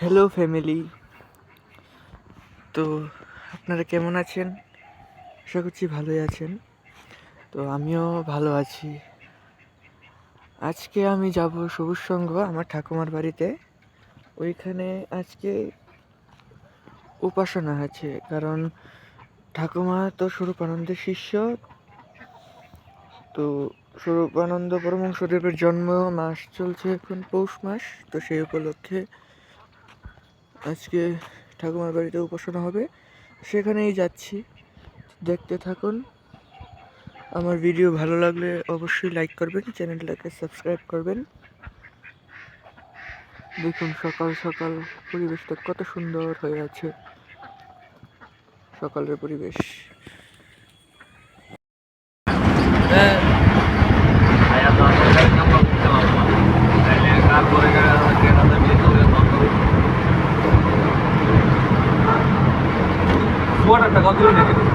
Hello family তো আপনারা কেমন আছেন? আশা করছি ভালোই আছেন। তো আমিও ভালো আছি। আজকে আমি যাব সবুজ সংঘ, আমার ঠাকুমার বাড়িতে। ওইখানে আজকে উপাসনা আছে, কারণ ঠাকুমা তো স্বরূপানন্দের শিষ্য। তো স্বরূপানন্দ পরমহংসদেবের জন্ম মাস চলছে এখন পৌষ মাস, তো সেই উপলক্ষে আজকে ঠাকুমার বাড়িতে উপাসনা হবে। সেখানেই যাচ্ছি। দেখতে থাকুন। আমার ভিডিও ভালো লাগলে অবশ্যই লাইক করবেন, চ্যানেলটাকে সাবস্ক্রাইব করবেন। দেখুন সকাল সকাল পরিবেশটা কত সুন্দর হয়ে আছে। সকালের পরিবেশ। টাকা তুলে নেবে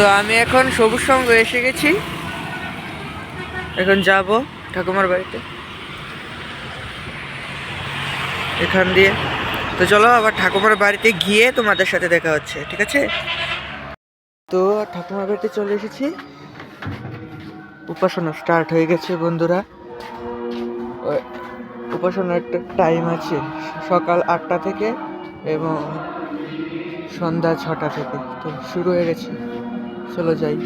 তো আমি এখন সবুজ সঙ্গ এসে গেছি। এখন যাব ঠাকুমার বাড়িতে। এখান দিয়ে। তো চলো আবার ঠাকুমার বাড়িতে গিয়ে তোমাদের সাথে দেখা হচ্ছে, ঠিক আছে? তো ঠাকুমার বাড়িতে চলে এসেছি। উপাসনা স্টার্ট হয়ে গেছে বন্ধুরা। উপাসনার একটা টাইম আছে, সকাল আটটা থেকে এবং সন্ধ্যা ছটা থেকে। তো শুরু হয়ে গেছে। চলো যাই।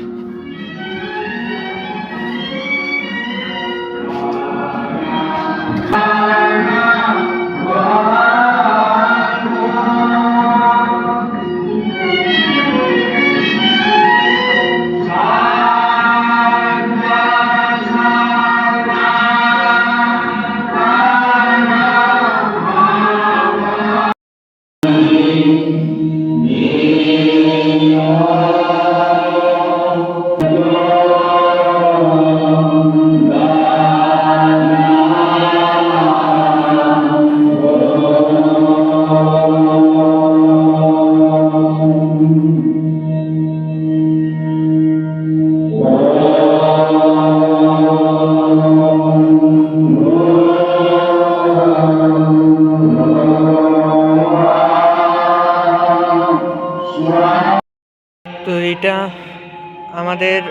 আমাদের,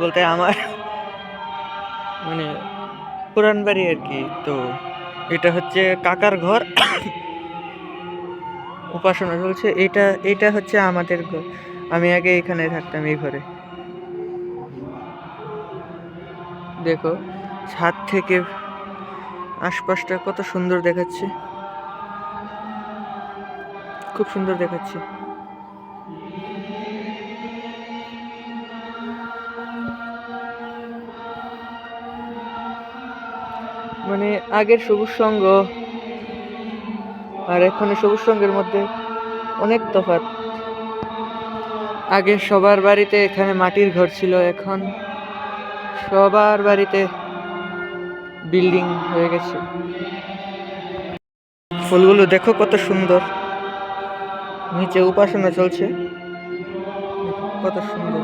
বলতে আমার মানে পুরান বাড়ি আর কি। তো এটা হচ্ছে কাকার ঘর। উপাসনা চলছে। এটা এটা হচ্ছে আমাদের ঘর। আমি আগে এখানে থাকতাম এই ঘরে। দেখো, ছাদ থেকে আশপাশটা কত সুন্দর দেখাচ্ছে। খুব সুন্দর দেখাচ্ছে। মানে আগের সবুজ সঙ্গ আর এখনের সবুজ সঙ্গের মধ্যে অনেক তফাৎ। আগে সবার বাড়িতে এখানে মাটির ঘর ছিল, এখন সবার বাড়িতে বিল্ডিং হয়ে গেছে। ফুলগুলো দেখো কত সুন্দর। নিচে উপাসনা চলছে। কত সুন্দর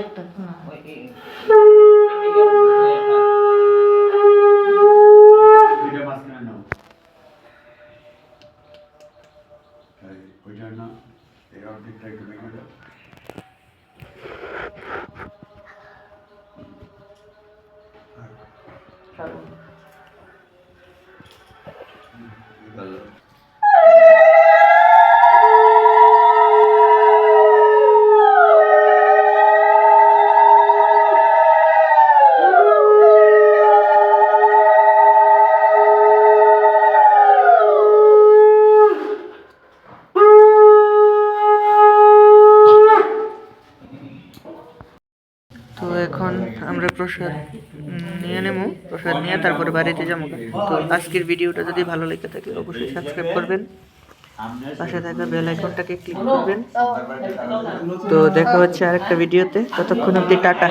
একটা না প্রসাদ। নিয়ে নেব। প্রসাদ নিয়ে তারপরে বাড়িতে যাব। তো আজকের ভিডিওটা যদি ভালো লেগে থাকে, অবশ্যই সাবস্ক্রাইব করবেন। পাশে থাকা বেল আইকনটাকে ক্লিক করবেন। তো দেখা হচ্ছে আরেকটা ভিডিওতে। ততক্ষণ অবধি টাটা।